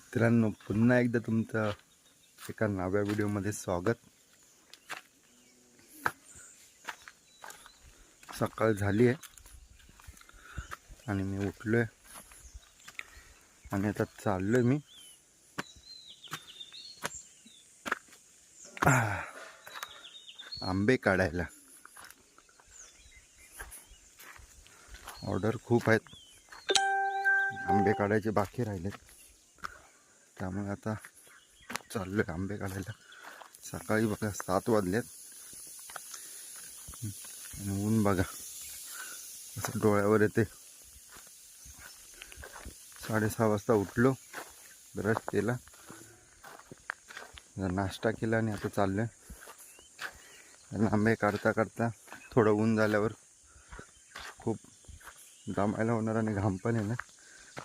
मित्रांनो पुन्हा एकदा तुमचं एका नव्या व्हिडिओमध्ये स्वागत. सकाळ झाली आहे आणि मी उठलो आहे आणि आता चाललो आहे मी. आंबे काढायला. ऑर्डर खूप आहेत. आंबे काढायचे बाकी राहिलेत. त्यामुळे आता चाललो आहे आंबे काढायला. सकाळी बघा सात वाजलेत. आणि ऊन बघा. असं डोळ्यावर येते. साडेसहा वाजता उठलो ब्रश केला. नाश्ता केला आणि आता चाललो आहे आंबे काढता काढता थोडं ऊन झाल्यावर खूप दमायला होणार आणि घाम पण येणार.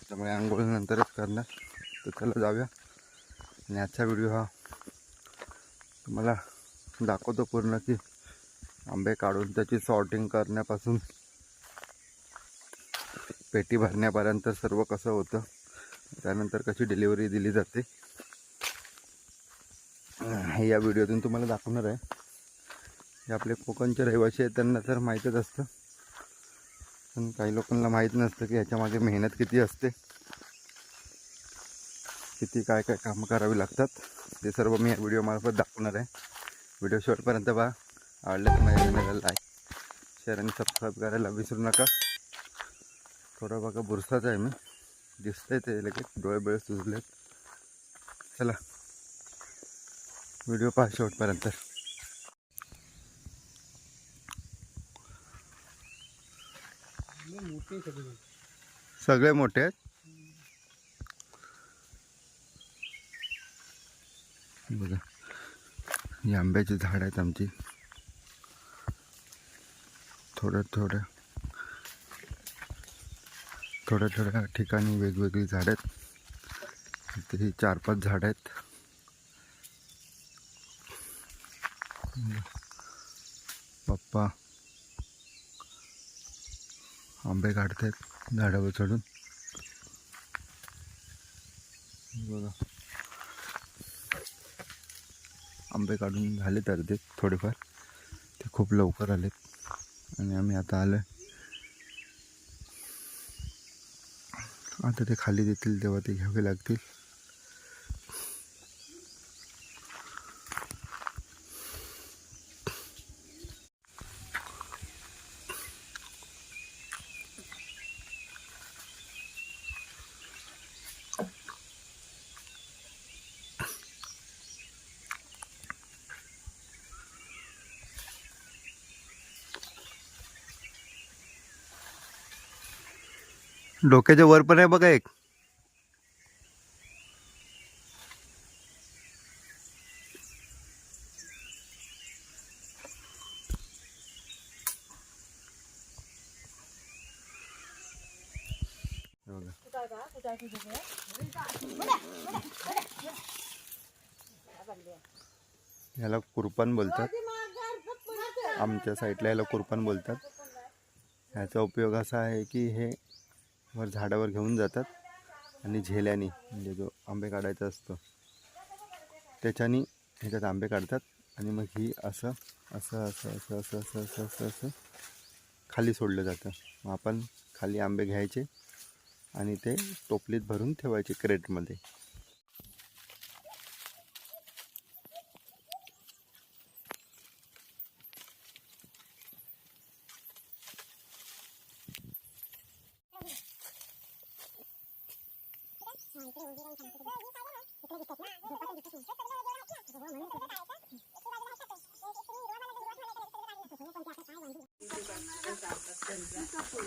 त्यामुळे आंघोळ नंतरच करणार. तर चला जाऊया. आणि आजचा व्हिडिओ हा तुम्हाला दाखवतो पूर्ण की आंबे काढून त्याची सॉर्टिंग करण्यापासून पेटी भरण्यापर्यंत सर्व कसं होतं त्यानंतर कशी डिलिव्हरी दिली जाते हे या व्हिडिओतून तुम्हाला दाखवणार आहे. जे आपले कोकणचे रहिवासी आहेत त्यांना तर माहीतच असतं. पण काही लोकांना माहीत नसतं की ह्याच्यामागे मेहनत किती असते. किती काय काय कामं करावी लागतात ते सर्व मी या व्हिडिओमार्फत दाखवणार आहे. व्हिडिओ शेवटपर्यंत पहा. आवडलं तर माझ्या चॅनलला लाईक शेअर आणि सबस्क्राईब करायला विसरू नका. थोडं बघा बुरसाच आहे मी. दिसतंय ते लगेच डोळे बिळे सुजलेत. चला. व्हिडिओ पहा शेवटपर्यंत सगळे मोठे आहेत? बघा. ही आंब्याची झाड आहेत आमची. थोड्या थोड्या. थोड्या थोड्या ठिकाणी वेगवेगळी झाडं आहेत. इथे ही चार पाच झाडं आहेत. पप्पा आंबे काढतायत झाडावर चढून बघा आंबे काढून झालेत अर्धे थोडेफार. ते खूप लवकर आलेत. आणि आम्ही आता आलो आता ते खाली देतील तेव्हा ते घ्यावे लागतील. डोक्याच्या वर पण आहे बघा एक. याला कुरपण बोलतात. आमच्या साईडला याला कुरपण बोलतात. ह्याचा उपयोग असा आहे की हे वर झाडावर घेऊन जातात. आणि झेल्याने म्हणजे जो आंबे काढायचा असतो त्याच्याने ह्याच्यात आंबे काढतात. आणि मग ही असं असं असं असं असं असं असं असं असं खाली सोडलं जातं. मग आपण खाली आंबे घ्यायचे आणि ते टोपलीत भरून ठेवायचे क्रेटमध्ये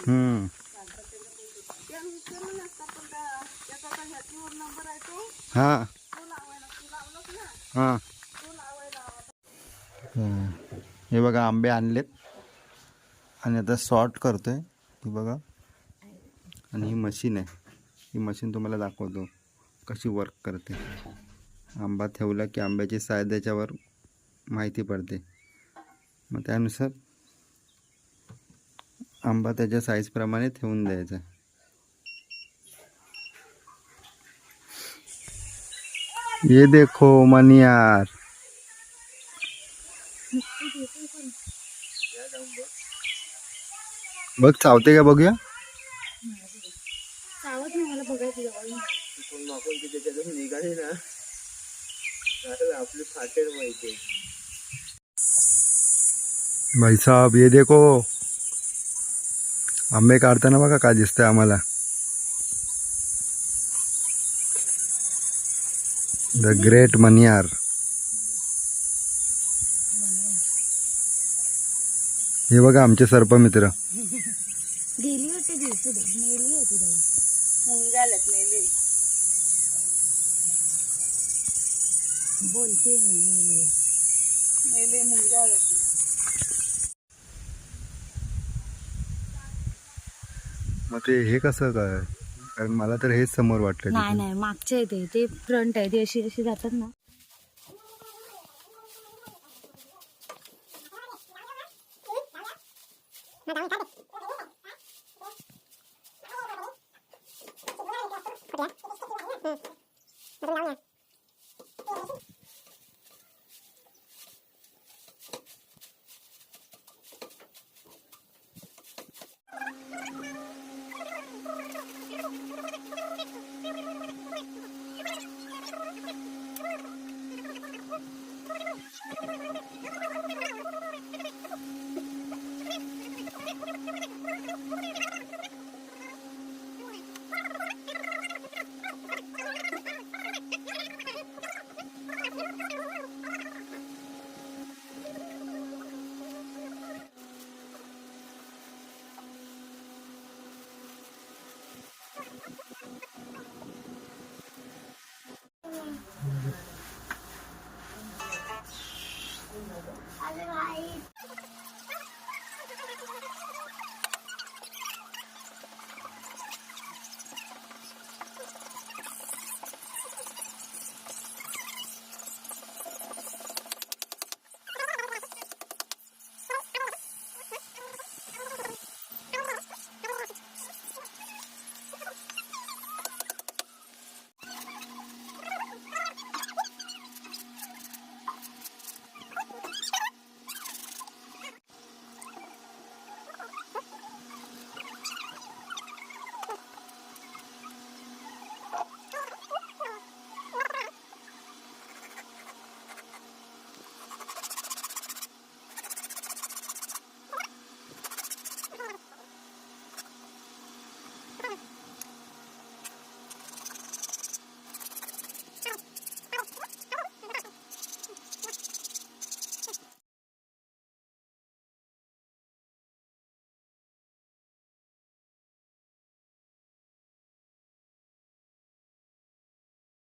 हम्म. हाँ। हाँ। हम्म. हे आंबे आणलेत. आणि आता सॉर्ट करतोय. हे बघा. ही मशीन आहे. ही मशीन तुम्हाला दाखवतो. कशी वर्क करते? आंबा ठेवला की आंब्याची साईज त्याच्यावर माहिती पडते. मग त्यानुसार आंबा त्याच्या साईजप्रमाणे ठेवून द्यायचा. ये देखो मनियार. बघ चावते का? बघूया चावत नाही मला बघायचं जवळ निघाली ना. आपली फाटेल माहिती भाई साहब ये देखो. आंबे काढताना बघा काय दिसतंय आम्हाला. द ग्रेट मनियार हे बघा आमचे सर्पमित्र. गेली होती मेली होती मुंगालत मेली बोलते. मेली मेले मग ते हे कसं काय? कारण मला तर हेच समोर वाटलं नाही. नाही मागच्या आहे ते. ते फ्रंट आहे ते अशी अशी जातात ना.